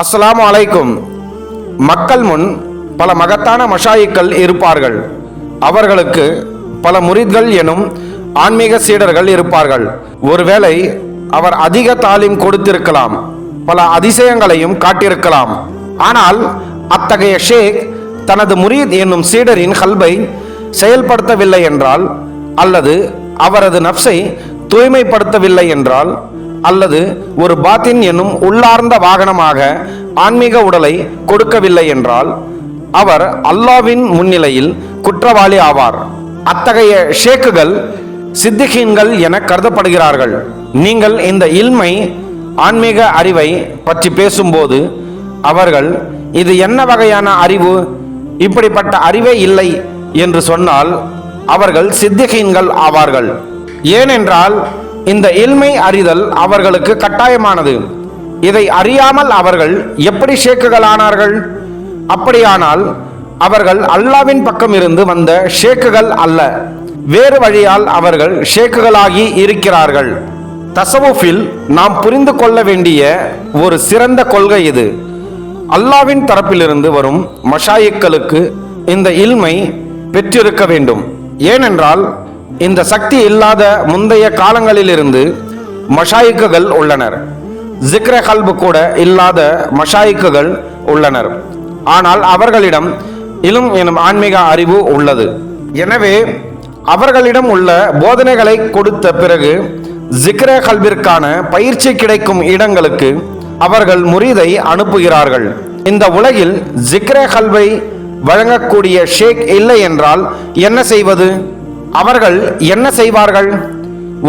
அஸ்லாம் அலைக்கும். மக்கள் முன் பல மகத்தான மஷாயிக்கள் இருப்பார்கள். அவர்களுக்கு பல முரித்கள் எனும் ஆன்மீக சீடர்கள் இருப்பார்கள். ஒருவேளை அவர் அதிக தாலீம் கொடுத்திருக்கலாம். பல அதிசயங்களையும் காட்டியிருக்கலாம். ஆனால் அத்தகைய ஷேக் தனது முரீத் என்னும் சீடரின் கல்பை செயல்படுத்தவில்லை என்றால் அல்லது அவரது நப்சை தூய்மைப்படுத்தவில்லை என்றால் அல்லது ஒரு பாத்தின் என்னும் உள்ளார்ந்த வாகனமாக ஆன்மீக உடலை கொடுக்கவில்லை என்றால் அவர் அல்லாவின் முன்னிலையில் குற்றவாளி ஆவார். அத்தகைய ஷேக்குகள் சித்திகீன்கள் என கருதப்படுகிறார்கள். நீங்கள் இந்த இல்மை ஆன்மீக அறிவை பற்றி பேசும்போது அவர்கள் இது என்ன வகையான அறிவு? இப்படிப்பட்ட அறிவே இல்லை என்று சொன்னால் அவர்கள் சித்திகீன்கள் ஆவார்கள். ஏனென்றால் இந்த இல்மை அறிதல் அவர்களுக்கு கட்டாயமானது. இதை அறியாமல் அவர்கள் எப்படி ஷேக்குகளானார்கள் அப்படியானால் அவர்கள் அல்லாவின் பக்கம் இருந்து வந்த ஷேக்குகள் அல்ல. வேறு வழியால் அவர்கள் ஷேக்குகளாகி இருக்கிறார்கள். தசவுஃபில் நாம் புரிந்து கொள்ள வேண்டிய ஒரு சிறந்த கொள்கை இது. அல்லாவின் தரப்பிலிருந்து வரும் மஷாயிக்களுக்கு இந்த இல்மை பெற்றிருக்க வேண்டும். ஏனென்றால் இந்த சக்தி இல்லாத முந்தைய காலங்களிலிருந்து மஷாயிக்குகள் உள்ளனர். ஜிக்ர கல்பு கூட இல்லாத மஷாயிக்குகள் உள்ளனர். ஆனால் அவர்களிடம் இலும் எனும் ஆன்மீக அறிவு உள்ளது. எனவே அவர்களிடம் உள்ள போதனைகளை கொடுத்த பிறகு ஜிக்ர கல்விற்கான பயிற்சி கிடைக்கும் இடங்களுக்கு அவர்கள் முறிதை அனுப்புகிறார்கள். இந்த உலகில் ஜிக்ர கல்வை வழங்கக்கூடிய ஷேக் இல்லை என்றால் என்ன செய்வது? அவர்கள் என்ன செய்வார்கள்?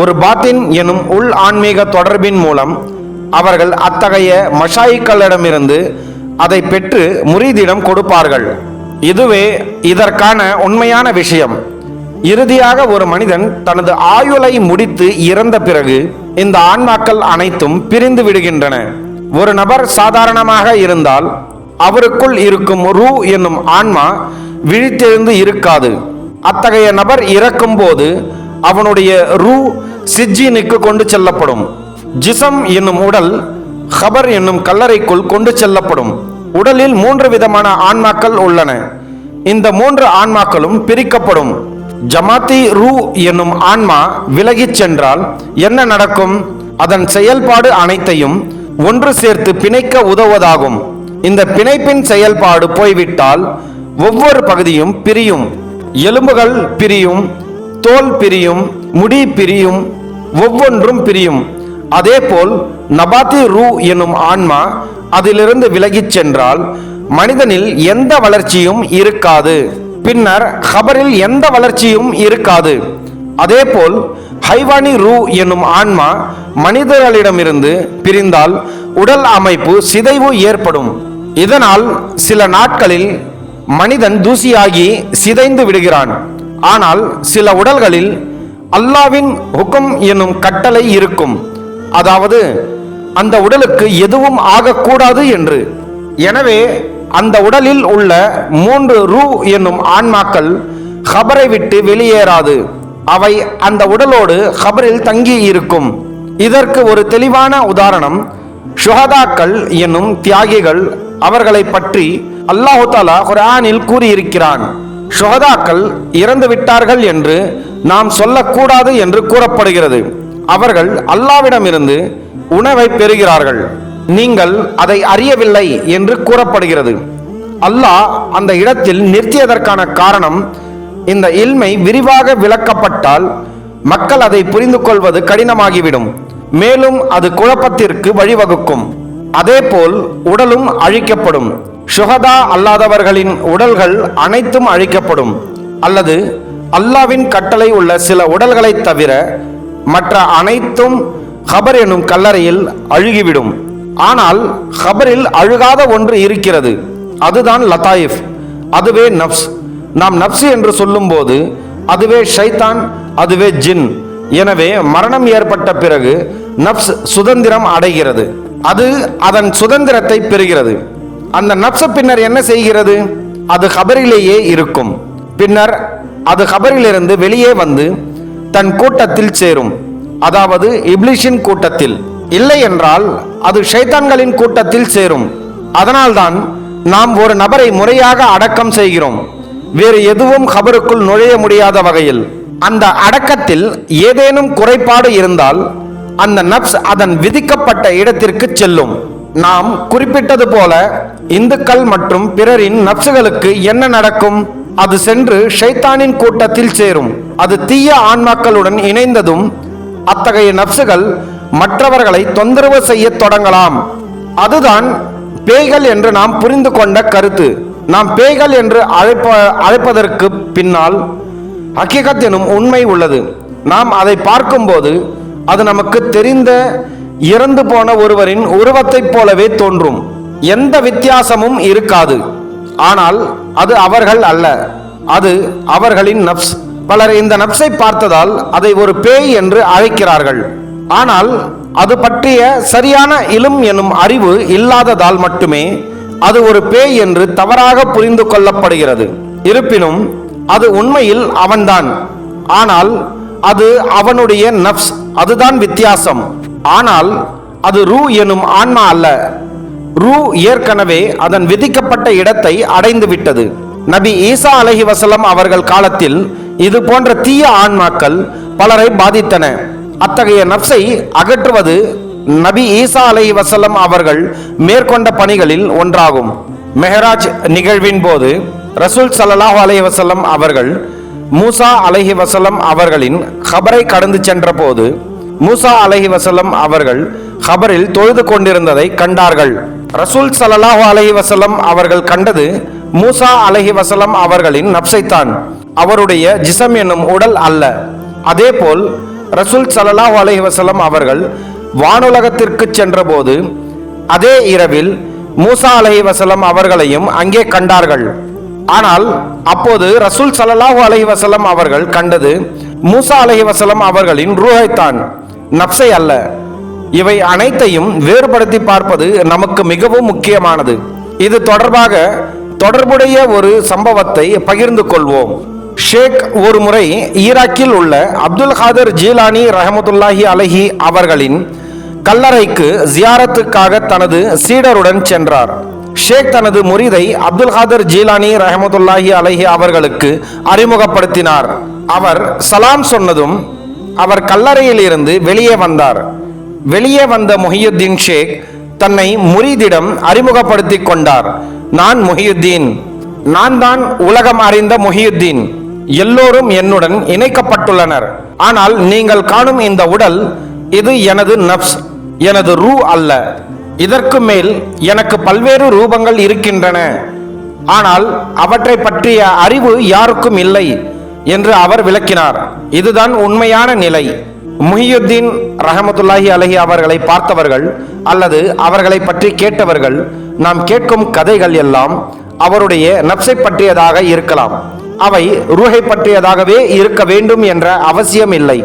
ஒரு பாத்தின் எனும் உள் ஆன்மீக தொடர்பின் மூலம் அவர்கள் அத்தகைய மஷாயிக்களிடமிருந்து அதை பெற்று முறிதிடம் கொடுப்பார்கள். இதுவே இதற்கான உண்மையான விஷயம். இறுதியாக ஒரு மனிதன் தனது ஆயுளை முடித்து இறந்த பிறகு இந்த ஆன்மாக்கள் அனைத்தும் பிரிந்து விடுகின்றன. ஒரு நபர் சாதாரணமாக இருந்தால் அவருக்குள் இருக்கும் ரூ என்னும் ஆன்மா விழித்தெழுந்து இருக்காது. அத்தகைய நபர் இறக்கும் போது அவனுடைய ரூ சிஜ்ஜீனுக்கு கொண்டு செல்லப்படும். ஜிசம் என்னும் உடல் ஹபர் என்னும் கல்லறைக்குள் கொண்டு செல்லப்படும். உடலில் மூன்று விதமான ஆன்மாக்கள் உள்ளன. இந்த மூன்று ஆன்மாக்களும் பிரிக்கப்படும். ஜமாத்தி ரூ என்னும் ஆன்மா விலகிச் சென்றால் என்ன நடக்கும்? அதன் செயல்பாடு அனைத்தையும் ஒன்று சேர்த்து பிணைக்க உதவுவதாகும். இந்த பிணைப்பின் செயல்பாடு போய்விட்டால் ஒவ்வொரு பகுதியும் பிரியும். எலும்புகள் பிரியும் தோல் பிரியும் முடி பிரியும் ஒவ்வொன்றும் பிரியும். அதேபோல் நபாத்தி ரூ எனும் ஆன்மா அதிலிருந்து விலகிச் சென்றால் மனிதனில் எந்த வளர்ச்சியும் இருக்காது. பின்னர் ஹபரில் எந்த வளர்ச்சியும் இருக்காது. அதேபோல் ஹைவானி ரூ என்னும் ஆன்மா மனிதர்களிடமிருந்து பிரிந்தால் உடல் அமைப்பு சிதைவு ஏற்படும். இதனால் சில நாட்களில் மனிதன் தூசியாகி சிதைந்து விடுகிறான். ஆனால் சில உடல்களில் அல்லாவின் ஹுக்கம் என்னும் கட்டளை இருக்கும். அதாவது அந்த உடலுக்கு எதுவும் ஆகக்கூடாது என்று. எனவே அந்த உடலில் உள்ள மூன்று ரூ என்னும் ஆன்மாக்கள் ஹபரை விட்டு வெளியேறாது. அவை அந்த உடலோடு ஹபரில் தங்கி இருக்கும். இதற்கு ஒரு தெளிவான உதாரணம் ஷுஹதாக்கள் என்னும் தியாகிகள் அவர்களை பற்றி அல்லாஹு தாலா குர்ஆனில் கூறியிருக்கிறான். சுகதாக்கள் இறந்து விட்டார்கள் என்று நாம் சொல்லக்கூடாது என்று கூறப்படுகிறது. அவர்கள் அல்லாவிடமிருந்து உணவை பெறுகிறார்கள். நீங்கள் அதை அறியவில்லை என்று கூறப்படுகிறது. அல்லாஹ் அந்த இடத்தில் நிறுத்தியதற்கான காரணம் இந்த இல்மை விரிவாக விளக்கப்பட்டால் மக்கள் அதை புரிந்து கொள்வது கடினமாகிவிடும். மேலும் அது குழப்பத்திற்கு வழிவகுக்கும். அதேபோல் உடலும் அழிக்கப்படும். சுகதா அல்லாதவர்களின் உடல்கள் அனைத்தும் அழிக்கப்படும். அல்லது அல்லாவின் கட்டளை உள்ள சில உடல்களை தவிர மற்ற அனைத்தும் ஹபர் எனும் கல்லறையில் அழுகிவிடும். ஆனால் ஹபரில் அழுகாத ஒன்று இருக்கிறது. அதுதான் லதாயிஃப். அதுவே நப்ஸ். நாம் நப்ஸ் என்று சொல்லும்போது அதுவே ஷைத்தான் அதுவே ஜின். எனவே மரணம் ஏற்பட்ட பிறகு நப்ஸ் சுதந்திரம் அடைகிறது. அது அதன் சுதந்திரத்தை பெறுகிறது. அந்த நப்ஸ் பின்னர் என்ன செய்கிறது? அது ஹபரிலேயே இருக்கும். பின்னர் அது ஹபரிலிருந்து வெளியே வந்து தன் கூட்டத்தில் சேரும். அதாவது இப்லிஷின் கூட்டத்தில். இல்லை என்றால் அது ஷைத்தான்களின் கூட்டத்தில் சேரும். அதனால்தான் நாம் ஒரு நபரை முறையாக அடக்கம் செய்கிறோம். வேறு எதுவும் கபருக்குள் நுழைய முடியாத வகையில். அந்த அடக்கத்தில் ஏதேனும் குறைபாடு இருந்தால் அந்த நப்ஸ் அதன் விதிக்கப்பட்ட இடத்திற்கு செல்லும். நாம் குறிப்பிட்டது போல இந்துக்கள் மற்றும் பிறரின் நப்சுகளுக்கு என்ன நடக்கும்? அது சென்று ஷைத்தானின் கூட்டத்தில் சேரும். அது தீய ஆன்மாக்களுடன் இணைந்ததும் அத்தகைய நப்சுகள் மற்றவர்களை தொந்தரவு செய்யத் தொடங்கலாம். அதுதான் பேய்கள் என்று நாம் புரிந்து கொண்ட கருத்து. நாம் பேய்கள் என்று அழைப்ப அழைப்பதற்கு பின்னால் ஹக்கீகத் எனும் உண்மை உள்ளது. நாம் அதை பார்க்கும்போது அது நமக்கு தெரிந்த இறந்து போன ஒருவரின் உருவத்தைப் போலவே தோன்றும். எந்த வித்தியாசமும் இருக்காது. ஆனால் அது அவர்கள் அல்ல. அது அவர்களின் நப்ஸ். பலர் இந்த நப்ஸை பார்த்ததால் அதை ஒரு பேய் என்று அழைக்கிறார்கள். ஆனால் அது பற்றிய சரியான இலும் எனும் அறிவு இல்லாததால் மட்டுமே அது ஒரு பேய் என்று தவறாக புரிந்து கொள்ளப்படுகிறது. இருப்பினும் அது உண்மையில் அவன்தான். ஆனால் அது அவனுடைய நப்ஸ் அதுதான் வித்தியாசம். ஆனால் அது ரூ எனும் ஆன்மா அல்ல. ரூ ஏற்கனவே அதன் விதிக்கப்பட்ட இடத்தை அடைந்து விட்டது. நபி ஈசா அலஹி வசலம் அவர்கள் காலத்தில் இது போன்ற தீய ஆன்மாக்கள் பலரை பாதித்தன. அத்தகைய நப்சை அகற்றுவது நபி ஈசா அலஹி வசலம் அவர்கள் மேற்கொண்ட பணிகளில் ஒன்றாகும். மெஹராஜ் நிகழ்வின் போது ரசூல் சல்லாஹூ அலை வசல்லம் அவர்கள் மூசா அலஹி வசலம் அவர்களின் ஹபரை கடந்து சென்றபோது மூசா அலைஹி வசலம் அவர்கள் கபரில் தொழுது கொண்டிருந்ததை கண்டார்கள். ரசூல் சலலாஹு அலைஹி வசலம் அவர்கள் கண்டது மூசா அலைஹி வசலம் அவர்களின் நப்சைத்தான். அவருடைய ஜிசம் என்னும் உடல் அல்ல. அதேபோல் ரசூல் சலலாஹு அலைஹி வசலம் அவர்கள் வானுலகத்திற்கு சென்றபோது அதே இரவில் மூசா அலஹி வசலம் அவர்களையும் அங்கே கண்டார்கள். ஆனால் அப்போது ரசூல் சல்லாஹூ அலஹி வசலம் அவர்கள் கண்டது மூசா அலஹி வசலம் அவர்களின் ரூஹைத்தான் நப்சை அல்ல. இவை அனைத்தையும் வேறுபடுத்தி பார்ப்பது நமக்கு மிகவும் முக்கியமானது. இது தொடர்பாக தொடர்புடைய ஒரு சம்பவத்தை பகிர்ந்து கொள்வோம். ஷேக் ஒரு முறை ஈராக்கில் உள்ள அப்துல் காதர் ஜீலானி ரஹமதுல்லாஹி அலஹி அவர்களின் கல்லறைக்கு ஜியாரத்துக்காக தனது சீடருடன் சென்றார். ஷேக் தனது முரிதை அப்துல் காதர் ஜீலானி ரஹமத்துல்லாஹி அலஹி அவர்களுக்கு அறிமுகப்படுத்தினார். அவர் சலாம் சொன்னதும் அவர் கல்லறையில் இருந்து வெளியே வந்தார். வெளியே வந்த முஹியுத்தீன் ஷேக் தன்னை முரீதிடம் அறிமுகப்படுத்திக் கொண்டார். நான் முஹியுத்தீன். நான் தான் உலகம் அறிந்த முஹியுத்தீன். எல்லோரும் என்னுடன் இணைக்கப்பட்டுள்ளனர். ஆனால் நீங்கள் காணும் இந்த உடல் இது எனது நப்ஸ் எனது ரூ அல்ல. இதற்கு மேல் எனக்கு பல்வேறு ரூபங்கள் இருக்கின்றன. ஆனால் அவற்றை பற்றிய அறிவு யாருக்கும் இல்லை என்று அவர் விளக்கினார். இதுதான் உண்மையான நிலை. முஹியுத்தீன் ரஹமத்துல்லாஹி அலஹி அவர்களை பார்த்தவர்கள் அல்லது அவர்களை பற்றி கேட்டவர்கள் நாம் கேட்கும் கதைகள் எல்லாம் அவருடைய நப்சை பற்றியதாக இருக்கலாம். அவை ரூஹை பற்றியதாகவே இருக்க வேண்டும் என்ற அவசியம் இல்லை.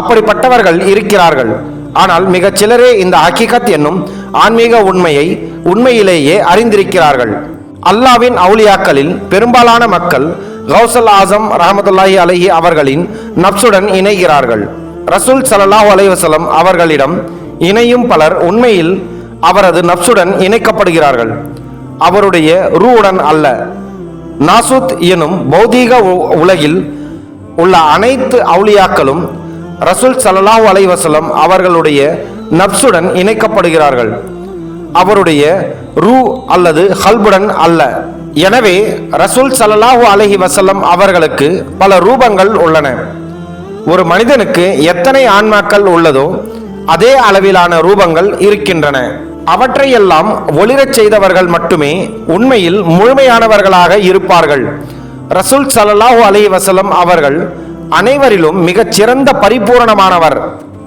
அப்படிப்பட்டவர்கள் இருக்கிறார்கள். ஆனால் மிகச் சிலரே இந்த ஹக்கீகத் என்னும் ஆன்மீக உண்மையை உண்மையிலேயே அறிந்திருக்கிறார்கள். அல்லாவின் அவுலியாக்களில் பெரும்பாலான மக்கள் கௌசல் ஆசம் ரஹமத்துல்லாஹி அலஹி அவர்களின் நப்சுடன் இணைகிறார்கள். ரசூல் சல்லாஹூ அலைவசலம் அவர்களிடம் இணையும் பலர் உண்மையில் அவரது நப்சுடன் இணைக்கப்படுகிறார்கள். அவருடைய ரூவுடன் அல்ல. நாசுத் எனும் பௌதீக உ- உலகில் உள்ள அனைத்து அவுலியாக்களும் ரசூல் சல்லாஹூ அலைவசலம் அவர்களுடைய நப்சுடன் இணைக்கப்படுகிறார்கள். அவருடைய ரூ அல்லது ஹல்புடன் அல்ல. எனவே ரசூல் ஸல்லல்லாஹு அலஹி வசல்லம் அவர்களுக்கு பல ரூபங்கள் உள்ளன. ஒரு மனிதனுக்கு எத்தனை ஆன்மாக்கள் உள்ளதோ அதே அளவிலான ரூபங்கள் இருக்கின்றன. அவற்றையெல்லாம் ஒளிரச் செய்தவர்கள் மட்டுமே உண்மையில் முழுமையானவர்களாக இருப்பார்கள். ரசூல் சல்லாஹூ அலி வசலம் அவர்கள் அனைவரிலும் மிகச் சிறந்த பரிபூரணமானவர்.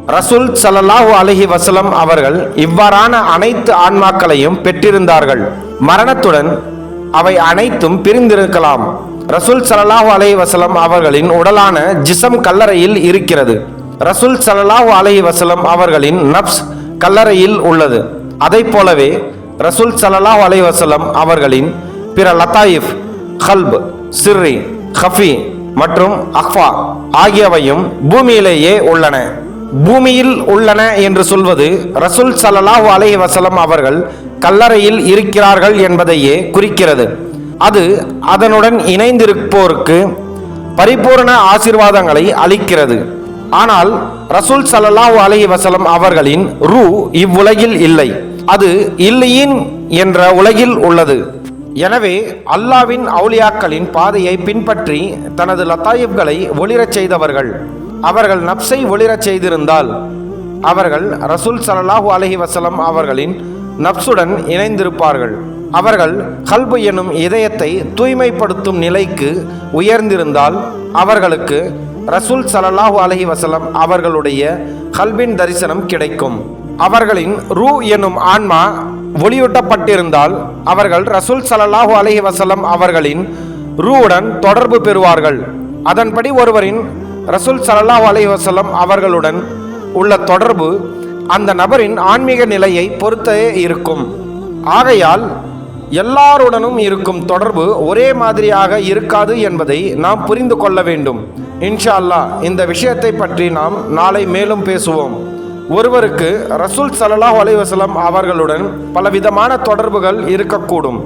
ரசூல் ஸல்லல்லாஹு அலைஹி வசலம் அவர்கள் இவ்வாறான அனைத்து ஆன்மாக்களையும் பெற்றிருந்தார்கள். மரணத்துடன் அவை அனைத்தும் பிரிந்திருக்கலாம். ரசூல் ஸல்லல்லாஹு அலஹி வசலம் அவர்களின் உடலான ஜிசம் கல்லறையில் இருக்கிறது. ரசூல் ஸல்லல்லாஹு அலஹி வசலம் அவர்களின் நப்ஸ் கல்லறையில் உள்ளது. அதைப் போலவே ரசூல் ஸல்லல்லாஹு அலஹி வசலம் அவர்களின் பிற லத்தாயிஃப் கல்ப் சிர்ரி ஹஃபி மற்றும் அஃபா ஆகியவையும் பூமியிலேயே உள்ளன. பூமியில் உள்ளன என்று சொல்வது ரசூல் ஸல்லல்லாஹு அலைஹி வசலம் அவர்கள் கல்லறையில் இருக்கிறார்கள் என்பதையே குறிக்கிறது. அது அதனுடன் இணைந்திருப்போருக்கு பரிபூரண ஆசீர்வாதங்களை அளிக்கிறது. ஆனால் ரசூல் ஸல்லல்லாஹு அலைஹி வசலம் அவர்களின் ரூ இவ்வுலகில் இல்லை. அது இல்லையின் என்ற உலகில் உள்ளது. எனவே அல்லாவின் அவுலியாக்களின் பாதையை பின்பற்றி தனது லத்தாயிப்களை ஒளிரச் செய்தவர்கள் அவர்கள் நப்சை ஒளிரச் செய்திருந்தால் அவர்கள் ரசூல் சலல்லாஹு அலஹி வசலம் அவர்களின் நப்சுடன் இணைந்திருப்பார்கள். அவர்கள் கல்பு எனும் இதயத்தை தூய்மைப்படுத்தும் நிலைக்கு உயர்ந்திருந்தால் அவர்களுக்கு ரசூல் சலல்லாஹு அலஹி வசலம் அவர்களுடைய கல்பின் தரிசனம் கிடைக்கும். அவர்களின் ரூ எனும் ஆன்மா ஒளியூட்டப்பட்டிருந்தால் அவர்கள் ரசூல் சலல்லாஹு அலஹி வசலம் அவர்களின் ரூவுடன் தொடர்பு பெறுவார்கள். அதன்படி ஒருவரின் ரசூல் ஸல்லல்லாஹு அலைஹி அவர்களுடன் உள்ள தொடர்பு அந்த நபரின் ஆன்மீக நிலையை பொறுத்தே இருக்கும். ஆகையால் எல்லாருடனும் இருக்கும் தொடர்பு ஒரே மாதிரியாக இருக்காது என்பதை நாம் புரிந்து கொள்ள வேண்டும். இன்ஷா அல்லாஹ் இந்த விஷயத்தை பற்றி நாம் நாளை மேலும் பேசுவோம். ஒருவருக்கு ரசூல் சல்லாஹ் அலைவசலம் அவர்களுடன் பலவிதமான தொடர்புகள் இருக்கக்கூடும்.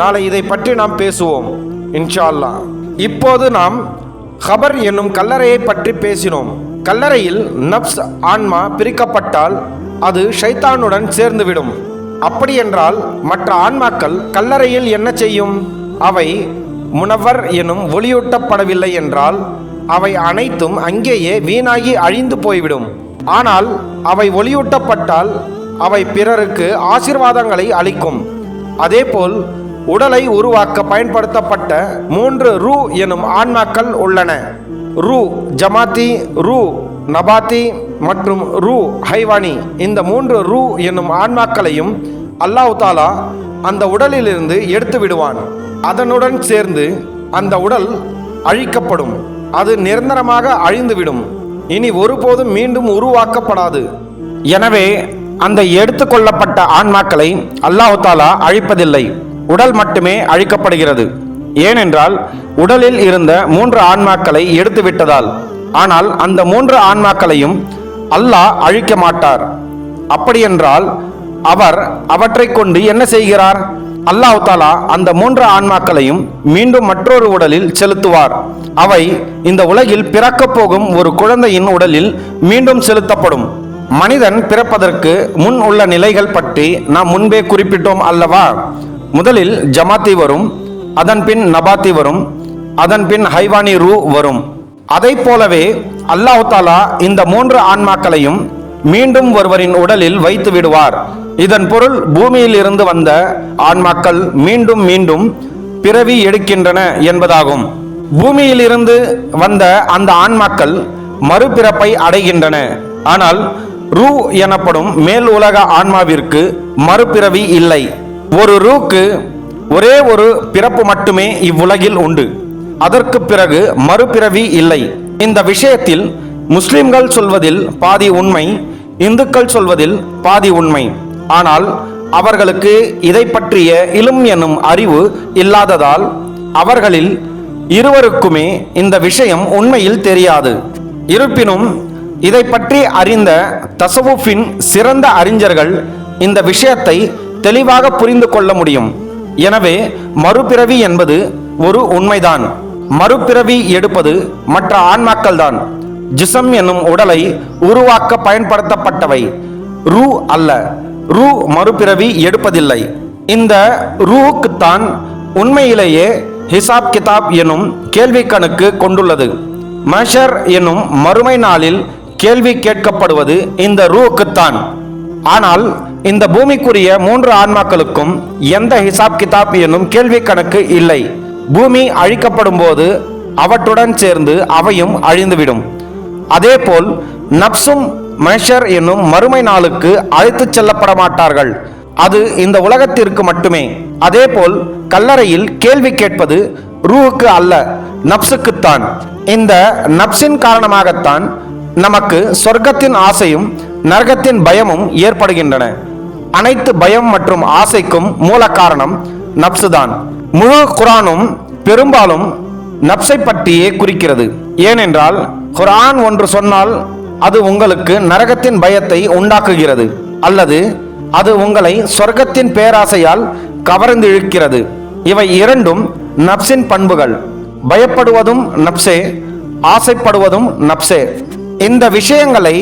நாளை இதை பற்றி நாம் பேசுவோம். இன்ஷா அல்லாஹ் இப்போது நாம் ஹபர் என்னும் கல்லறையை பற்றி பேசினோம். கல்லறையில் நப்ஸ் ஆன்மா பிரிக்கப்பட்டால் அது ஷைத்தானுடன் சேர்ந்துவிடும். அப்படியென்றால் மற்ற ஆன்மாக்கள் கல்லறையில் என்ன செய்யும்? அவை முனவர் எனும் ஒளியூட்டப்படவில்லை என்றால் அவை அனைத்தும் அங்கேயே வீணாகி அழிந்து போய்விடும். ஆனால் அவை ஒளியூட்டப்பட்டால் அவை பிறருக்கு ஆசீர்வாதங்களை அளிக்கும். அதேபோல் உடலை உருவாக்க பயன்படுத்தப்பட்ட மூன்று ரூ எனும் ஆன்மாக்கள் உள்ளன. ரூ ஜமாத்தி ரூ நபாத்தி மற்றும் ரூ ஹைவானி. இந்த மூன்று ரூ என்னும் ஆன்மாக்களையும் அல்லாஹ் தாலா அந்த உடலிலிருந்து எடுத்து விடுவான். அதனுடன் சேர்ந்து அந்த உடல் அழிக்கப்படும். அது நிரந்தரமாக அழிந்துவிடும். இனி ஒருபோதும் மீண்டும் உருவாக்கப்படாது. எனவே அந்த எடுத்துக்கொள்ளப்பட்ட ஆன்மாக்களை அல்லாஹு தாலா அழிப்பதில்லை. உடல் மட்டுமே அழிக்கப்படுகிறது. ஏனென்றால் உடலில் இருந்த மூன்று ஆன்மாக்களை எடுத்துவிட்டதால். ஆனால் அந்த மூன்று ஆன்மாக்களையும் அல்லாஹ் அழிக்க மாட்டார். அப்படியென்றால் அவர் அவற்றை கொண்டு என்ன செய்கிறார்? அல்லாஹ் தாலா அந்த மூன்று ஆன்மாக்களையும் மீண்டும் மற்றொரு உடலில் செலுத்துவார். அவை இந்த உலகில் பிறக்கப் போகும் ஒரு குழந்தையின் உடலில் மீண்டும் செலுத்தப்படும். மனிதன் பிறப்பதற்கு முன் உள்ள நிலைகள் பற்றி நாம் முன்பே குறிப்பிட்டோம் அல்லவா? முதலில் ஜமாத்தி வரும் அதன் பின் நபாத்தி வரும் அதன் பின் ஹைவானி ரூ வரும். அதை போலவே அல்லாஹ் தாலா இந்த மூன்று ஆன்மாக்களையும் மீண்டும் ஒருவரின் உடலில் வைத்து விடுவார். இதன் பொருள் பூமியில் இருந்து வந்த ஆன்மாக்கள் மீண்டும் மீண்டும் பிறவி எடுக்கின்றன என்பதாகும். பூமியிலிருந்து வந்த அந்த ஆன்மாக்கள் மறுபிறப்பை அடைகின்றன. ஆனால் ரூ எனப்படும் மேல் உலக ஆன்மாவிற்கு மறுபிறவி இல்லை. ஒரு ரூக்கு ஒரே ஒரு பிறப்பு மட்டுமே இவ்வுலகில் உண்டு. அதற்கு பிறகு மறுபிறவி இல்லை. இந்த விஷயத்தில் முஸ்லிம்கள் சொல்வதில் பாதி உண்மை இந்துக்கள் சொல்வதில் பாதி உண்மை. ஆனால் அவர்களுக்கு இதை பற்றிய இலும் எனும் அறிவு இல்லாததால் அவர்களில் இருவருக்குமே இந்த விஷயம் உண்மையில் தெரியாது. இருப்பினும் இதை பற்றி அறிந்த தசவுஃபின் சிறந்த அறிஞர்கள் இந்த விஷயத்தை தெளிவாக புரிந்து கொள்ள முடியும். எனவே மறுபிறவி என்பது ஒரு உண்மைதான். மறுபிறவி எடுப்பது மற்ற ஆன்மாக்கள்தான். ஜிசம் என்னும் உடலை உருவாக்க பயன்படுத்தப்பட்டவை. ரூ அல்ல. ரூ மறுபிறவி எடுப்பதில்லை. இந்த ரூவுக்குத்தான் உண்மையிலேயே ஹிசாப் கிதாப் எனும் கேள்வி கணக்கு கொண்டுள்ளது. மஷர் எனும் மறுமை நாளில் கேள்வி கேட்கப்படுவது இந்த ரூவுக்குத்தான் ஆனால் இந்த பூமிக்குரிய மூன்று ஆன்மாக்களுக்கும் எந்த ஹிசாப் கிதாப் என்னும் கேள்வி கணக்கு இல்லை. பூமி அழிக்கப்படும் போது அவற்றுடன் சேர்ந்து அவையும் அழிந்துவிடும். அதேபோல் நப்சும் மஷர் என்னும் மறுமை நாளுக்கு அழைத்துச் செல்லப்பட மாட்டார்கள் அது இந்த உலகத்திற்கு மட்டுமே. அதேபோல் கல்லறையில் கேள்வி கேட்பது ரூஹுக்கு அல்ல நப்சுக்குத்தான். இந்த நப்சின் காரணமாகத்தான் நமக்கு சொர்க்கத்தின் ஆசையும் நரகத்தின் பயமும் ஏற்படுகின்றன. அனைத்து பயம் மற்றும் ஆசைக்கும் மூல காரணம் நப்சுதான். முழு குரானும் பெரும்பாலும் நப்சை பற்றியே குறிக்கிறது. ஏனென்றால் குரான் ஒன்று சொன்னால் அது உங்களுக்கு நரகத்தின் பயத்தை உண்டாக்குகிறது அல்லது அது உங்களை சொர்க்கத்தின் பேராசையால் கவர்ந்திழுக்கிறது இவை இரண்டும் நப்சின் பண்புகள். பயப்படுவதும் நப்சே ஆசைப்படுவதும் நப்சே. இந்த விஷயங்களை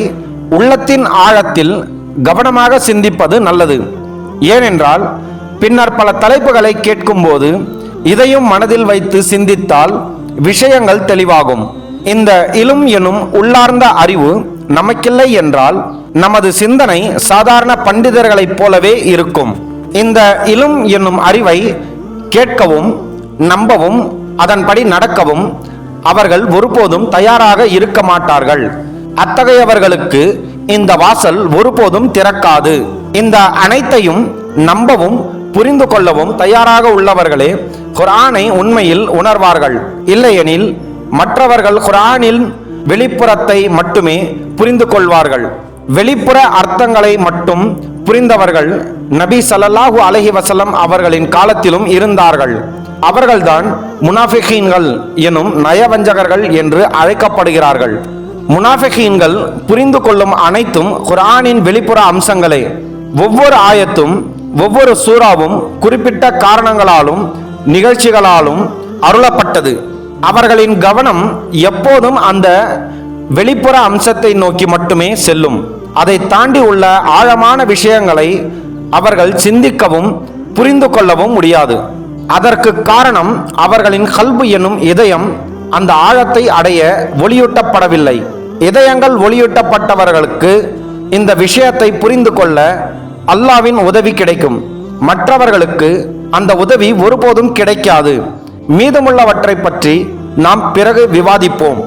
உள்ளத்தின் ஆழத்தில் கவனமாக சிந்திப்பது நல்லது. ஏனென்றால் பின்னர் பல தலைப்புகளை கேட்கும்போது இதையும் மனதில் வைத்து சிந்தித்தால் விஷயங்கள் தெளிவாகும். இந்த இலும் எனும் உள்ளார்ந்த அறிவு நமக்கில்லை என்றால் நமது சிந்தனை சாதாரண பண்டிதர்களைப் போலவே இருக்கும். இந்த இலும் என்னும் அறிவை கேட்கவும் நம்பவும் அதன்படி நடக்கவும் அவர்கள் ஒருபோதும் தயாராக இருக்க மாட்டார்கள். அத்தகையவர்களுக்கு இந்த வாசல் ஒருபோதும் திறக்காது. இந்த அனைத்தையும் நம்பவும் புரிந்து கொள்ளவும் தயாராக உள்ளவர்களே குரானை உண்மையில் உணர்வார்கள். இல்லையெனில் மற்றவர்கள் குர்ஆனில் வெளிப்புறத்தை மட்டுமே புரிந்து கொள்வார்கள். வெளிப்புற அர்த்தங்களை மட்டும் புரிந்தவர்கள் நபி ஸல்லல்லாஹு அலஹி வசலம் அவர்களின் காலத்திலும் இருந்தார்கள். அவர்கள்தான் முனாஃபிகீன்கள் எனும் நயவஞ்சகர்கள் என்று அழைக்கப்படுகிறார்கள். முனாஃபிகீன்கள் புரிந்து கொள்ளும் அனைத்தும் குர்ஆனின் வெளிப்புற அம்சங்களே ஒவ்வொரு ஆயத்தும் ஒவ்வொரு சூறாவும் குறிப்பிட்ட காரணங்களாலும் நிகழ்ச்சிகளாலும் அருளப்பட்டது. அவர்களின் கவனம் எப்போதும் அந்த வெளிப்புற அம்சத்தை நோக்கி மட்டுமே செல்லும். அதை தாண்டி உள்ள ஆழமான விஷயங்களை அவர்கள் சிந்திக்கவும் புரிந்து கொள்ளவும் முடியாது. அதற்கு காரணம் அவர்களின் கல்பு என்னும் இதயம் அந்த ஆழத்தை அடைய ஒளியூட்டப்படவில்லை. இதயங்கள் ஒளியூட்டப்பட்டவர்களுக்கு இந்த விஷயத்தை புரிந்து கொள்ள அல்லாவின் உதவி கிடைக்கும். மற்றவர்களுக்கு அந்த உதவி ஒருபோதும் கிடைக்காது. மீதமுள்ளவற்றை பற்றி நாம் பிறகு விவாதிப்போம்.